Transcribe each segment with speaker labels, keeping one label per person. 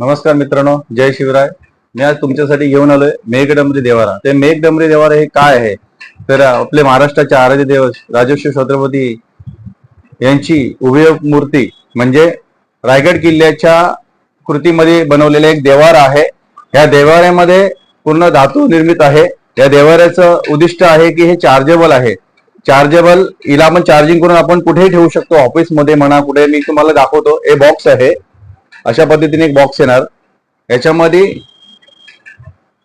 Speaker 1: नमस्कार मित्रांनो जय शिवराय. मी आज तुमच्यासाठी घेऊन आलोय मेघडंबरी देवारा. ते मेघडंबरी देवारा हे काय आहे? तर आपले महाराष्ट्राचे आराध्य देव राजेश्वर छत्रपती यांची उभी मूर्ती म्हणजे रायगड किल्ल्याच्या कृतीमध्ये बनवलेला एक देवारा आहे. या देवाऱ्यामध्ये पूर्ण धातू निर्मित आहे. या देवाऱ्याचं उद्दिष्ट आहे की हे चार्जेबल आहे. चार्जेबल हिला आपण चार्जिंग करून आपण कुठेही ठेवू शकतो. ऑफिसमध्ये म्हणा कुठे मी तुम्हाला दाखवतो. हे बॉक्स आहे. अशा पद्धतीने एक बॉक्स येणार. याच्यामध्ये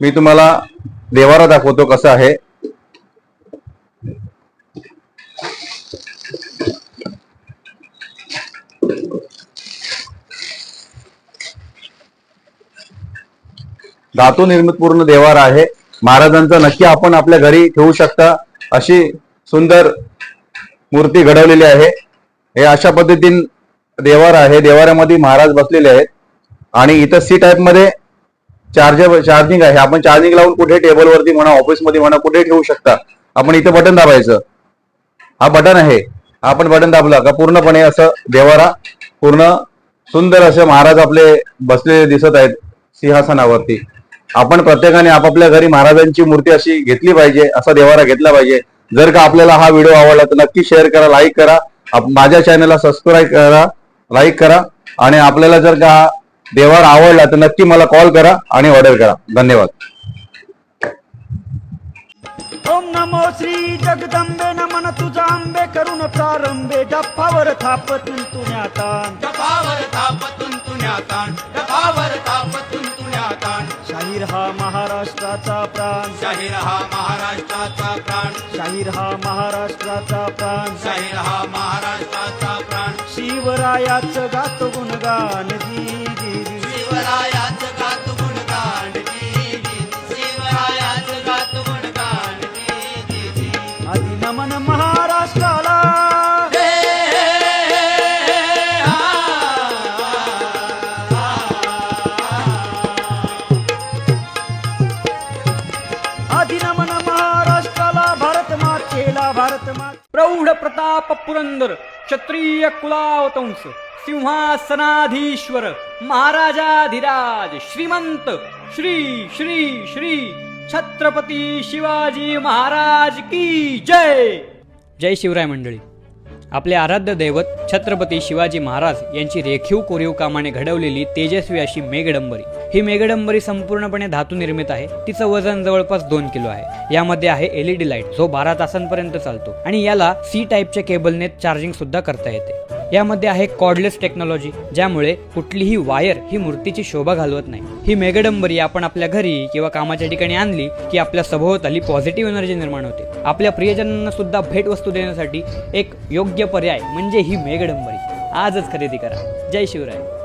Speaker 1: मी तुम्हाला देवारा दाखवतो कसं आहे. धातू निर्मित पूर्ण देवारा आहे. महाराजांचा नक्की आपण आपल्या घरी ठेवू शकता अशी सुंदर मूर्ती घडवलेली आहे. हे अशा पद्धतीने देवार आहे देवाऱ्यामध्ये महाराज बसलेले आहेत. आणि इथं सी टाईपमध्ये चार्जर चार्जिंग आहे. आपण चार्जिंग लावून कुठे टेबलवरती म्हणा ऑफिसमध्ये म्हणा कुठे ठेवू शकता. आपण इथं बटन दाबायचं. हा बटन आहे. आपण बटन दाबला का पूर्णपणे असं देवारा पूर्ण सुंदर असे महाराज आपले बसलेले दिसत आहेत सिंहासनावरती. आपण प्रत्येकाने आपापल्या घरी महाराजांची मूर्ती अशी घेतली पाहिजे असा देवारा घेतला पाहिजे. जर का आपल्याला हा व्हिडिओ आवडला तर नक्की शेअर करा लाईक करा. माझ्या चॅनलला सबस्क्राईब करा. लाईक करा. आणि आपल्याला जर का देवार आवडला तर नक्की मला कॉल करा आणि ऑर्डर करा. धन्यवाद.
Speaker 2: ओम नमो श्री जगदंबे नमन तुझा आंबे करून प्रारंभे. डप्पावर थापतून तुण्यातान
Speaker 3: डबावर तापतून तुण्याताण डबावर तापतून तुण्याताण
Speaker 2: शाहीर हा महाराष्ट्राचा प्राण.
Speaker 3: शाहीर हा महाराष्ट्राचा प्राण.
Speaker 2: शाहीर हा महाराष्ट्राचा प्राण.
Speaker 3: शाहीर हा
Speaker 2: शिवरायाच गात गुणगान जी जी प्रौढ प्रताप पुरंदर क्षत्रिय कुलावतंस सिंहासनाधीश्वर महाराजाधिराज श्रीमंत श्री श्री श्री छत्रपती शिवाजी महाराज की जय।
Speaker 4: जय शिवराय मंडळी. आपले आराध्य दैवत छत्रपती शिवाजी महाराज यांची रेखीव कोरीव कामाने घडवलेली तेजस्वी अशी मेघडंबरी. ही मेघडंबरी संपूर्णपणे धातू निर्मित आहे. तिचं वजन जवळपास दोन किलो आहे. यामध्ये आहे एलईडी लाइट जो बारा तासांपर्यंत चालतो आणि याला सी टाईपच्या केबलने चार्जिंग सुद्धा करता येते. यामध्ये आहे कॉर्डलेस टेक्नॉलॉजी ज्यामुळे कुठलीही वायर ही मूर्तीची शोभा घालवत नाही. ही मेघडंबरी आपण आपल्या घरी किंवा कामाच्या ठिकाणी आणली की आपल्या सभोवताली पॉझिटिव्ह एनर्जी निर्माण होते. आपल्या प्रियजनांना सुद्धा भेटवस्तू देण्यासाठी एक योग्य पर्याय म्हणजे ही मेघडंबरी. आजच खरेदी करा. जय शिवराय.